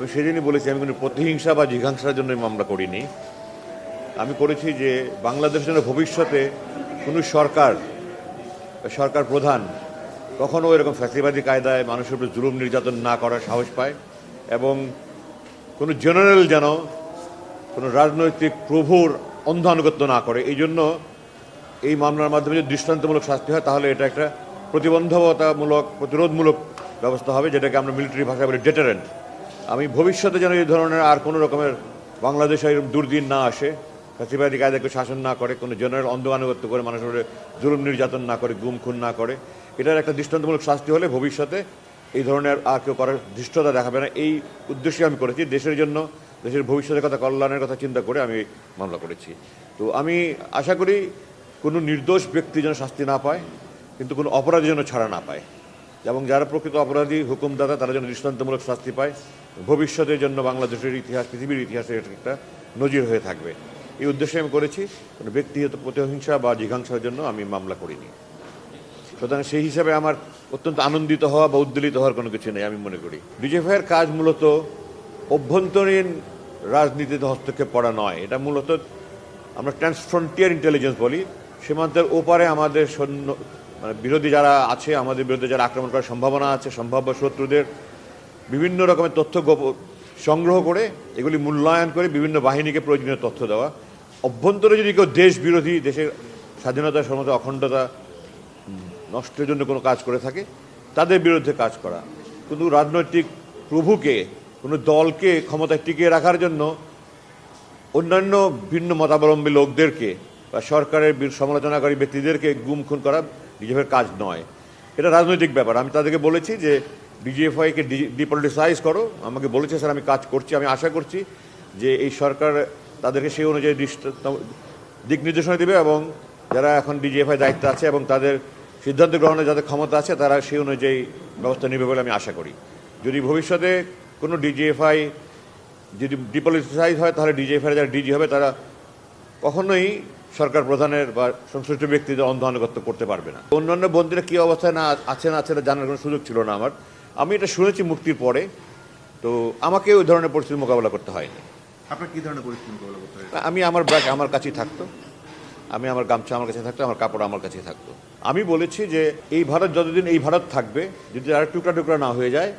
আমি সেদিনই বলেছি, আমি কোনো প্রতিহিংসা বা জিঘাংসার জন্য মামলা করিনি। আমি করেছি যে বাংলাদেশের জন্য ভবিষ্যতে কোনো সরকার সরকার প্রধান কখনো এরকম ফ্যাসিবাদী কায়দায় মানুষের উপর জুলুম নির্যাতন না করার সাহস পায় এবং কোনো জেনারেল যেন কোনো রাজনৈতিক প্রভুর অন্ধ আনুগত্য না করে। এই জন্য এই মামলার মাধ্যমে যদি দৃষ্টান্তমূলক শাস্তি হয়, তাহলে এটা একটা প্রতিবন্ধকতামূলক, প্রতিরোধমূলক ব্যবস্থা হবে, যেটাকে আমরা মিলিটারি ভাষায় বলি ডেটারেন্ট আমি ভবিষ্যতে যেন এই ধরনের আর কোনো রকমের বাংলাদেশে এরকম দুর্দিন না আসে ফ্যাসিবাদী কায়দাকে শাসন না করে, কোনো জেনারেল অন্ধ আনুগত্য করে মানুষের জুলুম নির্যাতন না করে, গুম খুন না করে, এটার একটা দৃষ্টান্তমূলক শাস্তি হলে ভবিষ্যতে এই ধরনের আর কেউ করার ধৃষ্টতা দেখাবে না। এই উদ্দেশ্যে আমি করেছি। দেশের জন্য, দেশের ভবিষ্যতের কথা, কল্যাণের কথা চিন্তা করে আমি মামলা করেছি। তো আমি আশা করি কোনো নির্দোষ ব্যক্তি যেন শাস্তি না পায়, কিন্তু কোনো অপরাধী যেন ছাড়া না পায়। এবং যারা প্রকৃত অপরাধী, হুকুমদাতা, তারা যেন দৃষ্টান্তমূলক শাস্তি পায়। ভবিষ্যতের জন্য বাংলাদেশের ইতিহাস, পৃথিবীর ইতিহাসে এটা একটা নজির হয়ে থাকবে। এই উদ্দেশ্যে আমি করেছি, কোনো ব্যক্তিগত প্রতিহিংসা বা জিঘাংসার জন্য আমি মামলা করিনি। সুতরাং সেই হিসাবে আমার অত্যন্ত আনন্দিত হওয়া বা উদ্বেলিত হওয়ার কোনো কিছু নেই, আমি মনে করি। ডিজিএফআইয়ের কাজ মূলত অভ্যন্তরীণ রাজনীতিতে হস্তক্ষেপ করা নয়। এটা মূলত আমরা ট্রান্সফ্রন্টিয়ার ইন্টেলিজেন্স বলি। সীমান্তের ওপারে আমাদের সৈন্য মানে বিরোধী যারা আছে, আমাদের বিরুদ্ধে যারা আক্রমণ করার সম্ভাবনা আছে, সম্ভাব্য শত্রুদের বিভিন্ন রকমের তথ্য সংগ্রহ করে এগুলি মূল্যায়ন করে বিভিন্ন বাহিনীকে প্রয়োজনীয় তথ্য দেওয়া। অভ্যন্তরে যদি কেউ দেশ বিরোধী দেশের স্বাধীনতা, সমতা, অখণ্ডতা নষ্টের জন্য কোনো কাজ করে থাকে, তাদের বিরুদ্ধে কাজ করা। কিন্তু রাজনৈতিক প্রভুকে, কোনো দলকে ক্ষমতায় টিকিয়ে রাখার জন্য অন্যান্য ভিন্ন মতাবলম্বী লোকদেরকে বা সরকারের সমালোচনাকারী ব্যক্তিদেরকে গুম খুন করা ডিজিএফের কাজ নয়। এটা রাজনৈতিক ব্যাপার। আমি তাদেরকে বলেছি যে ডিজিএফআইকে ডিপলিটিসাইজ করো। আমাকে বলেছে, স্যার, আমি কাজ করছি, আমি আশা করছি যে এই সরকার তাদেরকে সেই অনুযায়ী দিক নির্দেশনা দেবে এবং যারা এখন ডিজিএফআই দায়িত্বে আছে এবং তাদের সিদ্ধান্ত গ্রহণের যাদের ক্ষমতা আছে, তারা সেই অনুযায়ী ব্যবস্থা নেবে বলে আমি আশা করি। যদি ভবিষ্যতে কোনো ডিজিএফআই যদি ডিপলিটিসাইজ হয়, তাহলে ডিজিএফআই যারা ডিজি হবে, তারা কখনোই সরকার প্রধানের বা সংশ্লিষ্ট ব্যক্তিদের অন্ধ আনুগত্য করতে পারবে না। অন্যান্য বন্দীরা কী অবস্থায় না আছে না আছে না জানার কোনো সুযোগ ছিল না আমার। আমি এটা শুনেছি মুক্তির পরে তো আমাকে ওই ধরনের পরিস্থিতির মোকাবেলা করতে হয়নি। আপনার কি ধরনের পরিস্থিতি মোকাবেলা করতে হয় আমি আমার ব্যাগ আমার কাছেই থাকতো। আমি আমার গামছা আমার কাছে থাকতো আমার কাপড় আমার কাছেই থাকতো। আমি বলেছি যে এই ভারত যতদিন এই ভারত থাকবে যদি আর টুকরা টুকরা না হয়ে যায়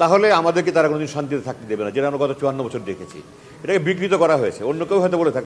তাহলে আমাদেরকে তারা কোনোদিন শান্তিতে থাকতে দেবে না যেটা আমরা গত চুয়ান্ন বছর দেখেছি। এটাকে বিকৃত করা হয়েছে। অন্য কেউ হয়তো বলে থাকবে